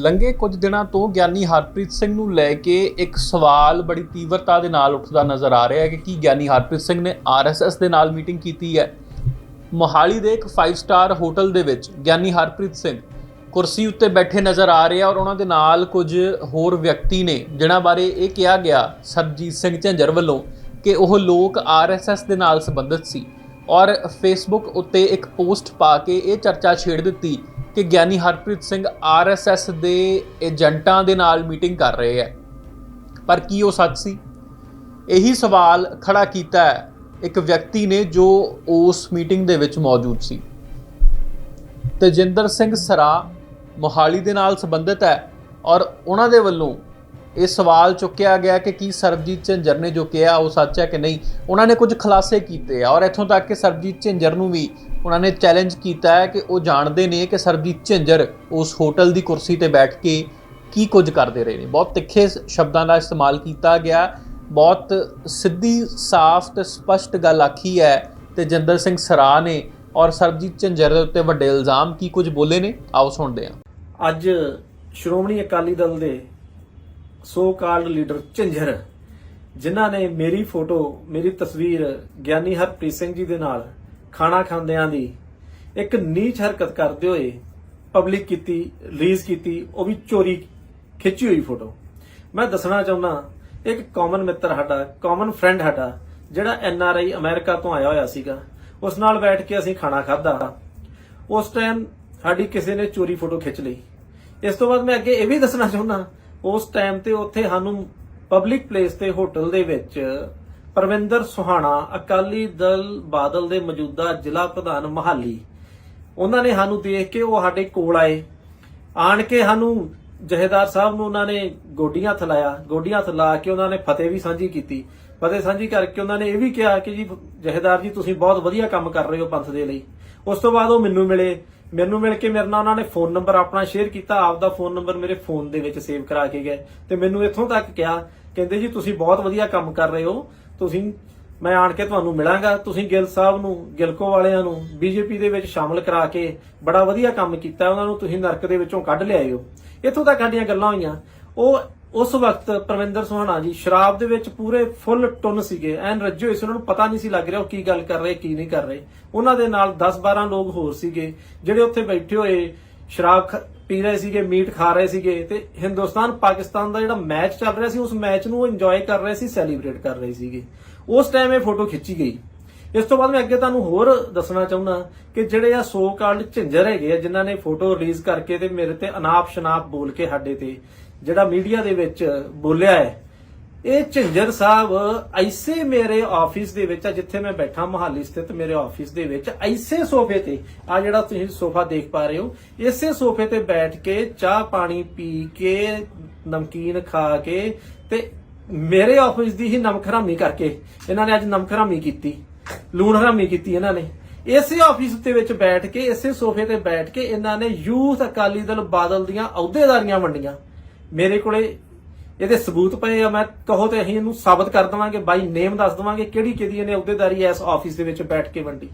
ਲੰਘੇ ਕੁਝ ਦਿਨਾਂ ਤੋਂ ਗਿਆਨੀ ਹਰਪ੍ਰੀਤ ਸਿੰਘ ਨੂੰ ਲੈ ਕੇ ਇੱਕ ਸਵਾਲ ਬੜੀ ਤੀਵਰਤਾ ਦੇ ਨਾਲ ਉੱਠਦਾ ਨਜ਼ਰ ਆ ਰਿਹਾ ਹੈ ਕਿ ਕੀ ਗਿਆਨੀ ਹਰਪ੍ਰੀਤ ਸਿੰਘ ਨੇ ਆਰਐਸਐਸ ਦੇ ਨਾਲ ਮੀਟਿੰਗ ਕੀਤੀ ਹੈ। ਮੋਹਾਲੀ ਦੇ ਇੱਕ 5 ਸਟਾਰ ਹੋਟਲ ਦੇ ਵਿੱਚ ਗਿਆਨੀ ਹਰਪ੍ਰੀਤ ਸਿੰਘ ਕੁਰਸੀ ਉੱਤੇ ਬੈਠੇ ਨਜ਼ਰ ਆ ਰਹੇ ਆ ਔਰ ਉਹਨਾਂ ਦੇ ਨਾਲ ਕੁਝ ਹੋਰ ਵਿਅਕਤੀ ਨੇ, ਜਿਨ੍ਹਾਂ ਬਾਰੇ ਇਹ ਕਿਹਾ ਗਿਆ ਸਰਜੀਤ ਸਿੰਘ ਝੰਜਰ ਵੱਲੋਂ ਕਿ ਉਹ ਲੋਕ ਆਰਐਸਐਸ ਦੇ ਨਾਲ ਸੰਬੰਧਿਤ ਸੀ। ਔਰ ਫੇਸਬੁੱਕ ਉੱਤੇ ਇੱਕ ਪੋਸਟ ਪਾ ਕੇ ਇਹ ਚਰਚਾ ਛੇੜ ਦਿੱਤੀ ਕਿ ਗਿਆਨੀ ਹਰਪ੍ਰੀਤ ਸਿੰਘ ਆਰਐਸਐਸ ਦੇ ਏਜੰਟਾਂ ਦੇ ਨਾਲ ਮੀਟਿੰਗ ਕਰ ਰਹੇ ਹੈ। ਪਰ ਕੀ ਉਹ ਸੱਚ ਸੀ? ਇਹੀ ਸਵਾਲ ਖੜਾ ਕੀਤਾ ਹੈ ਇੱਕ ਵਿਅਕਤੀ ਨੇ ਜੋ ਉਸ ਮੀਟਿੰਗ ਦੇ ਵਿੱਚ ਮੌਜੂਦ ਸੀ। ਤੇਜਿੰਦਰ ਸਿੰਘ ਸਰਾ ਮੋਹਾਲੀ ਦੇ ਨਾਲ ਸੰਬੰਧਿਤ ਹੈ ਔਰ ਉਹਨਾਂ ਦੇ ਵੱਲੋਂ ਇਹ ਸਵਾਲ ਚੁੱਕਿਆ ਗਿਆ ਕਿ ਕੀ ਸਰਬਜੀਤ ਝਿੰਜਰ ਨੇ ਜੋ ਕਿਹਾ ਉਹ ਸੱਚ ਹੈ ਕਿ ਨਹੀਂ? ਉਹਨਾਂ ਨੇ ਕੁਝ ਖੁਲਾਸੇ ਕੀਤੇ ਆ ਔਰ ਇੱਥੋਂ ਤੱਕ ਕਿ ਸਰਬਜੀਤ ਝਿੰਜਰ ਨੂੰ ਵੀ ਉਹਨਾਂ ਨੇ ਚੈਲੰਜ ਕੀਤਾ ਹੈ ਕਿ ਉਹ ਜਾਣਦੇ ਨੇ ਕਿ ਸਰਬਜੀਤ ਝਿੰਜਰ ਉਸ ਹੋਟਲ ਦੀ ਕੁਰਸੀ ਤੇ ਬੈਠ ਕੇ ਕੀ ਕੁਝ ਕਰਦੇ ਰਹੇ ਨੇ। ਬਹੁਤ ਤਿੱਖੇ ਸ਼ਬਦਾਂ ਦਾ ਇਸਤੇਮਾਲ ਕੀਤਾ ਗਿਆ। ਬਹੁਤ ਸਿੱਧੀ, ਸਾਫ਼ ਤੇ ਸਪਸ਼ਟ ਗੱਲ ਆਖੀ ਹੈ ਤੇ ਜਿੰਦਰ ਸਿੰਘ ਸਰਾ ਨੇ ਔਰ ਸਰਬਜੀਤ ਝੰਜਰ ਦੇ ਉੱਤੇ ਵੱਡੇ ਇਲਜ਼ਾਮ ਕੀ ਕੁਝ ਬੋਲੇ ਨੇ? ਆਓ ਸੁਣਦੇ ਹਾਂ। ਅੱਜ ਸ਼੍ਰੋਮਣੀ ਅਕਾਲੀ ਦਲ ਦੇ ਸੋ ਕਾਲਡ ਲੀਡਰ ਝੰਝਰ ਜਿਨ੍ਹਾਂ ਨੇ ਮੇਰੀ ਫੋਟੋ, ਮੇਰੀ ਤਸਵੀਰ ਗਿਆਨੀ ਹਰਪ੍ਰੀਤ ਸਿੰਘ ਜੀ ਦੇ ਨਾਲ ਖਾਣਾ ਖਾਂਦਿਆਂ ਦੀ ਇੱਕ ਨੀਚ ਹਰਕਤ ਕਰਦੇ ਹੋਏ ਪਬਲਿਕ ਕੀਤੀ ਰਿਲੀਜ਼ ਕੀਤੀ, ਉਹ ਵੀ ਚੋਰੀ ਖਿੱਚੀ ਹੋਈ ਫੋਟੋ। ਮੈਂ ਦੱਸਣਾ ਚਾਹੁੰਦਾ, ਇੱਕ ਕਾਮਨ ਮਿੱਤਰ ਸਾਡਾ ਕਾਮਨ ਫਰੈਂਡ ਸਾਡਾ, ਜਿਹੜਾ ਐਨ ਆਰ ਆਈ ਅਮਰੀਕਾ ਤੋਂ ਆਇਆ ਹੋਇਆ ਸੀਗਾ, ਉਸ ਨਾਲ ਬੈਠ ਕੇ ਅਸੀਂ ਖਾਣਾ ਖਾਧਾ। ਉਸ ਟਾਈਮ ਸਾਡੀ ਕਿਸੇ ਨੇ ਚੋਰੀ ਫੋਟੋ ਖਿੱਚ ਲਈ। ਇਸ ਤੋਂ ਬਾਅਦ ਮੈਂ ਅੱਗੇ ਇਹ ਵੀ ਦੱਸਣਾ ਚਾਹੁੰਦਾ ਉਸ ਟਾਈਮ ਤੇ ਉੱਥੇ ਸਾਨੂੰ ਪਬਲਿਕ ਪਲੇਸ ਤੇ ਹੋਟਲ ਦੇ ਵਿੱਚ ਪਰਵਿੰਦਰ ਸੁਹਾਣਾ, ਅਕਾਲੀ ਦਲ ਬਾਦਲ ਦੇ ਮੌਜੂਦਾ ਜ਼ਿਲ੍ਹਾ ਪ੍ਰਧਾਨ ਮਹਾਲੀ, ਉਹਨਾਂ ਨੇ ਸਾਨੂੰ ਦੇਖ ਕੇ ਉਹ ਸਾਡੇ ਕੋਲ ਆਏ। ਆਣ ਕੇ ਸਾਨੂੰ ਜਹੇਦਾਰ ਸਾਹਿਬ ਨੂੰ ਉਹਨਾਂ ਨੇ ਗੋਡੀਆਂ ਥਲਾਇਆ। ਗੋਡੀਆਂ ਥਲਾ ਕੇ ਉਹਨਾਂ ਨੇ ਫਤਿਹ ਵੀ ਸਾਂਝੀ ਕੀਤੀ। ਫਤਿਹ ਸਾਂਝੀ ਕਰਕੇ ਉਹਨਾਂ ਨੇ ਇਹ ਵੀ ਕਿਹਾ ਕਿ ਜੀ ਜਹੇਦਾਰ ਜੀ, ਤੁਸੀਂ ਬਹੁਤ ਵਧੀਆ ਕੰਮ ਕਰ ਰਹੇ ਹੋ ਪੰਥ ਦੇ ਲਈ। ਉਸ ਤੋਂ ਬਾਅਦ ਉਹ ਮੈਨੂੰ ਮਿਲੇ। ਮੈਨੂੰ ਮਿਲ ਕੇ ਮੇਰੇ ਨਾਲ ਉਹਨਾਂ ਨੇ ਫੋਨ ਨੰਬਰ ਆਪਣਾ ਸ਼ੇਅਰ ਕੀਤਾ, ਆਪਦਾ ਫੋਨ ਨੰਬਰ ਮੇਰੇ ਫੋਨ ਦੇ ਵਿੱਚ ਸੇਵ ਕਰਾ ਕੇ ਗਏ। ਤੇ ਮੈਨੂੰ ਇੱਥੋਂ ਤੱਕ ਕਿਹਾ, ਕਹਿੰਦੇ ਜੀ ਤੁਸੀਂ ਬਹੁਤ ਵਧੀਆ ਕੰਮ ਕਰ ਰਹੇ ਹੋ, ਤੁਸੀਂ, ਮੈਂ ਆਣ ਕੇ ਤੁਹਾਨੂੰ ਮਿਲਾਂਗਾ। ਤੁਸੀਂ ਗਿੱਲ ਸਾਹਿਬ ਨੂੰ, ਗਿਲਕੋ ਵਾਲਿਆਂ ਨੂੰ, ਬੀਜੇਪੀ ਦੇ ਵਿੱਚ ਸ਼ਾਮਲ ਕਰਾ ਕੇ ਬੜਾ ਵਧੀਆ ਕੰਮ ਕੀਤਾ, ਉਹਨਾਂ ਨੂੰ ਤੁਸੀਂ ਨਰਕ ਦੇ ਵਿੱਚੋਂ ਕੱਢ ਲਿਆਏ ਹੋ। ਇੱਥੋਂ ਤੱਕ ਸਾਡੀਆਂ ਗੱਲਾਂ ਹੋਈਆਂ। ਉਹ ਉਸ ਵਕਤ ਪ੍ਰਵਿੰਦਰ ਸੁਹਾਣਾ ਜੀ, ਸ਼ਰਾਬ ਦੇ ਵਿੱਚ ਪੂਰੇ ਫੁੱਲ ਟੁੰਨ ਸੀਗੇ, ਐਨ ਰੱਜੇ ਹੋਏ ਸੀ, ਉਹਨਾਂ ਨੂੰ ਪਤਾ ਨਹੀਂ ਸੀ ਲੱਗ ਰਿਹਾ ਉਹ ਕੀ ਗੱਲ ਕਰ ਰਹੇ, ਕੀ ਨਹੀਂ ਕਰ ਰਹੇ। ਉਹਨਾਂ ਦੇ ਨਾਲ 10-12 ਲੋਕ ਹੋਰ ਸੀਗੇ, ਜਿਹੜੇ ਉੱਥੇ ਬੈਠੇ ਹੋਏ ਸ਼ਰਾਬ ਪੀ ਰਹੇ ਸੀਗੇ, ਮੀਟ ਖਾ ਰਹੇ ਸੀਗੇ ਤੇ ਹਿੰਦੁਸਤਾਨ, ਪਾਕਿਸਤਾਨ ਦਾ ਜਿਹੜਾ ਮੈਚ ਚੱਲ ਰਿਹਾ ਸੀ, ਉਸ ਮੈਚ ਨੂੰ ਇੰਜੋਏ ਕਰ ਰਹੇ ਸੀ ਸੈਲੀਬ੍ਰੇਟ ਕਰ ਰਹੇ ਸੀਗੇ। ਉਸ ਟਾਈਮ ਇਹ ਫੋਟੋ ਖਿੱਚੀ ਗਈ। ਇਸ ਤੋਂ ਬਾਅਦ ਮੈਂ ਅੱਗੇ ਤੁਹਾਨੂੰ ਹੋਰ ਦੱਸਣਾ ਚਾਹੁੰਦਾ ਕਿ ਜਿਹੜੇ ਆ ਸੋ ਕਾਲਡ ਝਿੰਜਰ ਹੈਗੇ ਆ, ਜਿਨ੍ਹਾਂ ਨੇ ਫੋਟੋ ਰਿਲੀਜ਼ ਕਰਕੇ ਤੇ ਮੇਰੇ ਤੇ ਅਨਾਪ ਸ਼ਨਾਪ ਬੋਲ ਕੇ ਸਾਡੇ ਤੇ ਜਿਹੜਾ ਮੀਡੀਆ ਦੇ ਵਿੱਚ ਬੋਲਿਆ ਹੈ, ਇਹ ਝੰਜਰ ਸਾਹਿਬ ਐਸੇ ਮੇਰੇ ਆਫਿਸ ਦੇ ਵਿੱਚ ਜਿੱਥੇ ਮੈਂ ਬੈਠਾ ਮਹਾਲੀ ਸਥਿਤ ਮੇਰੇ ਆਫਿਸ ਦੇ ਵਿੱਚ, ਐਸੇ ਸੋਫੇ ਤੇ। ਆ ਜਿਹੜਾ ਤੁਸੀਂ ਸੋਫਾ ਦੇਖ ਪਾ ਰਹੇ ਹੋ, ਇਸੇ ਸੋਫੇ ਤੇ ਬੈਠ ਕੇ ਚਾਹ ਪਾਣੀ ਪੀ ਕੇ, ਨਮਕੀਨ ਖਾ ਕੇ ਤੇ ਮੇਰੇ ਆਫਿਸ ਦੀ ਹੀ ਨਮਕ ਕਰਕੇ ਇਹਨਾਂ ਨੇ ਅੱਜ ਨਮਕ ਕੀਤੀ ਲੂਣ ਹਰਾਮੀ ਕੀਤੀ ਇਹਨਾਂ ਨੇ। ਇਸੇ ਆਫਿਸ ਦੇ ਵਿੱਚ ਬੈਠ ਕੇ, ਇਸੇ ਸੋਫੇ ਤੇ ਬੈਠ ਕੇ ਇਹਨਾਂ ਨੇ ਯੂਥ ਅਕਾਲੀ ਦਲ ਬਾਦਲ ਦੀਆਂ ਅਹੁਦੇਦਾਰੀਆਂ ਵੰਡੀਆਂ। ਮੇਰੇ ਕੋਲੇ ਇਹਦੇ ਸਬੂਤ ਪਏ ਆ, ਮੈਂ ਕਹੋ ਤੇ ਅਸੀਂ ਇਹਨੂੰ ਸਾਬਤ ਕਰ ਦਵਾਂਗੇ, ਬਾਈ ਨੇਮ ਦੱਸ ਦਵਾਂਗੇ ਕਿਹੜੀ ਕਿਹਦੀ ਇਹਨੇ ਅਹੁਦੇਦਾਰੀ ਇਸ ਆਫਿਸ ਦੇ ਵਿੱਚ ਬੈਠ ਕੇ ਵੰਡੀ।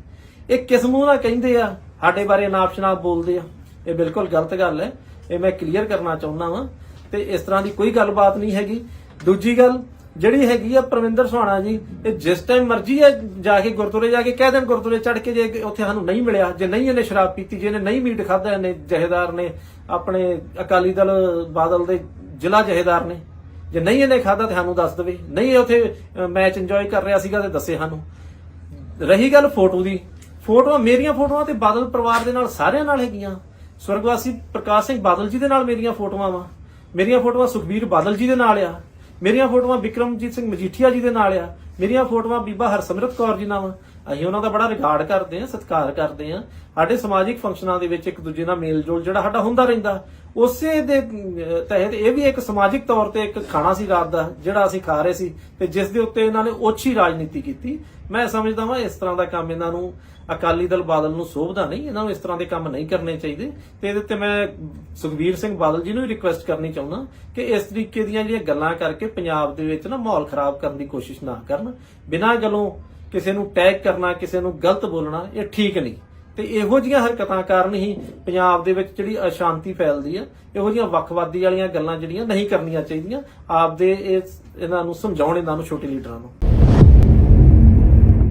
ਇਹ ਕਿਸ ਮੂੰਹ ਨਾਲ ਕਹਿੰਦੇ ਆ? ਸਾਡੇ ਬਾਰੇ ਨਾਪ ਸ਼ਨਾਪ ਬੋਲਦੇ ਆ। ਇਹ ਬਿਲਕੁਲ ਗਲਤ ਗੱਲ ਹੈ ਇਹ ਮੈਂ ਕਲੀਅਰ ਕਰਨਾ ਚਾਹੁੰਦਾ ਵਾਂ। ਤੇ ਇਸ ਤਰ੍ਹਾਂ ਦੀ ਕੋਈ ਗੱਲਬਾਤ ਨਹੀਂ ਹੈਗੀ। ਦੂਜੀ ਗੱਲ ਜਿਹੜੀ ਹੈਗੀ ਆ ਪ੍ਰਵਿੰਦਰ ਸੁਹਾਣਾ ਜੀ, ਇਹ ਜਿਸ ਟਾਈਮ ਮਰਜ਼ੀ ਹੈ ਜਾ ਕੇ ਗੁਰਦੁਆਰੇ ਜਾ ਕੇ ਕਹਿ ਦੇਣ ਗੁਰਦੁਆਰੇ ਚੜ ਕੇ ਜੇ ਉੱਥੇ ਸਾਨੂੰ ਨਹੀਂ ਮਿਲਿਆ, ਜੇ ਨਹੀਂ ਇਹਨੇ ਸ਼ਰਾਬ ਪੀਤੀ, ਜੇ ਇਹਨੇ ਨਹੀਂ ਮੀਟ ਖਾਦਾ ਇਹਨੇ ਜਹੇਦਾਰ ਨੇ ਆਪਣੇ ਅਕਾਲੀ ਦਲ, ਬਾਦਲ ਦੇ ਜ਼ਿਲ੍ਹਾ ਜਹੇਦਾਰ ਨੇ, ਜੇ ਨਹੀਂ ਇਹਨੇ ਖਾਦਾ ਤੇ ਸਾਨੂੰ ਦੱਸ ਦੇਵੇ। ਨਹੀਂ ਇਹ ਉੱਥੇ ਮੈਚ ਇੰਜੋਏ ਕਰ ਰਿਹਾ ਸੀਗਾ ਤੇ ਦੱਸੇ ਸਾਨੂੰ। ਰਹੀ ਗੱਲ ਫੋਟੋ ਦੀ, ਫੋਟੋਆਂ ਮੇਰੀਆਂ ਫੋਟੋਆਂ ਤੇ ਬਾਦਲ ਪਰਿਵਾਰ ਦੇ ਨਾਲ ਸਾਰਿਆਂ ਨਾਲ ਹੈਗੀਆਂ। ਸਵਰਗਵਾਸੀ ਪ੍ਰਕਾਸ਼ ਸਿੰਘ ਬਾਦਲ ਜੀ ਦੇ ਨਾਲ ਮੇਰੀਆਂ ਫੋਟੋਆਂ ਵਾ। ਮੇਰੀਆਂ ਫੋਟੋਆਂ ਸੁਖਬੀਰ ਬਾਦਲ ਜੀ ਦੇ ਨਾਲ ਆ। ਮੇਰੀਆਂ ਫੋਟੋਆਂ ਵਿਕਰਮਜੀਤ ਸਿੰਘ ਮਜੀਠੀਆ ਜੀ ਦੇ ਨਾਲ ਆ। ਮੇਰੀਆਂ ਫੋਟੋਆਂ ਬੀਬਾ ਹਰਸਿਮਰਤ ਕੌਰ ਜੀ ਨਾਲ ਅਸੀਂ ਉਹਨਾਂ ਦਾ ਬੜਾ ਰਿਗਾਰਡ ਕਰਦੇ ਆ ਸਤਿਕਾਰ ਕਰਦੇ ਆ ਸਾਡੇ ਸਮਾਜਿਕ ਫੰਕਸ਼ਨਾਂ ਦੇ ਵਿੱਚ ਇੱਕ ਦੂਜੇ ਨਾਲ ਮੇਲ ਜਿਹੜਾ ਸਾਡਾ ਹੁੰਦਾ ਰਹਿੰਦਾ। ਉਸੇ ਦੇ ਤਹਿਤ ਇਹ ਵੀ ਇੱਕ ਸਮਾਜਿਕ ਤੌਰ ਤੇ ਇੱਕ ਖਾਣਾ ਸੀ ਰਾਤ ਦਾ, ਜਿਹੜਾ ਅਸੀਂ ਖਾ ਰਹੇ ਸੀ ਤੇ ਜਿਸ ਦੇ ਉੱਤੇ ਇਹਨਾਂ ਨੇ ਓਛੀ ਰਾਜਨੀਤੀ ਕੀਤੀ। ਮੈਂ ਸਮਝਦਾ ਵਾਂ ਇਸ ਤਰ੍ਹਾਂ ਦਾ ਕੰਮ ਇਹਨਾਂ ਨੂੰ ਅਕਾਲੀ ਦਲ ਬਾਦਲ ਨੂੰ ਸੋਭਦਾ ਨਹੀਂ, ਇਹਨਾਂ ਨੂੰ ਇਸ ਤਰ੍ਹਾਂ ਦੇ ਕੰਮ ਨਹੀਂ ਕਰਨੇ ਚਾਹੀਦੇ। ਤੇ ਇਹਦੇ ਤੇ ਮੈਂ ਸੁਖਬੀਰ ਸਿੰਘ ਬਾਦਲ ਜੀ ਨੂੰ ਵੀ ਰਿਕੁਐਸਟ ਕਰਨੀ ਚਾਹੁੰਦਾ ਕਿ ਇਸ ਤਰੀਕੇ ਦੀਆਂ ਜਿਹੜੀਆਂ ਗੱਲਾਂ ਕਰਕੇ ਪੰਜਾਬ ਦੇ ਵਿੱਚ ਨਾ ਮਾਹੌਲ ਖਰਾਬ ਕਰਨ ਦੀ ਕੋਸ਼ਿਸ਼ ਨਾ ਕਰਨ। ਬਿਨਾਂ ਗੱਲੋਂ ਕਿਸੇ ਨੂੰ ਟੈਗ ਕਰਨਾ, ਕਿਸੇ ਨੂੰ ਗਲਤ ਬੋਲਣਾ, ਇਹ ਠੀਕ ਨਹੀਂ। ਤੇ ਇਹੋ ਜੀਆਂ ਹਰਕਤਾਂ ਕਾਰਨ ਹੀ ਪੰਜਾਬ ਦੇ ਵਿੱਚ ਜਿਹੜੀ ਅਸ਼ਾਂਤੀ ਫੈਲਦੀ ਆ, ਇਹੋ ਜੀਆਂ ਵੱਖਵਾਦੀ ਵਾਲੀਆਂ ਗੱਲਾਂ ਜਿਹੜੀਆਂ ਨਹੀਂ ਕਰਨੀਆਂ ਚਾਹੀਦੀਆਂ, ਆਪਦੇ ਇਸ ਇਹਨਾਂ ਨੂੰ ਸਮਝਾਉਣ, ਇਹਨਾਂ ਨੂੰ ਛੋਟੇ ਲੀਡਰਾਂ ਨੂੰ।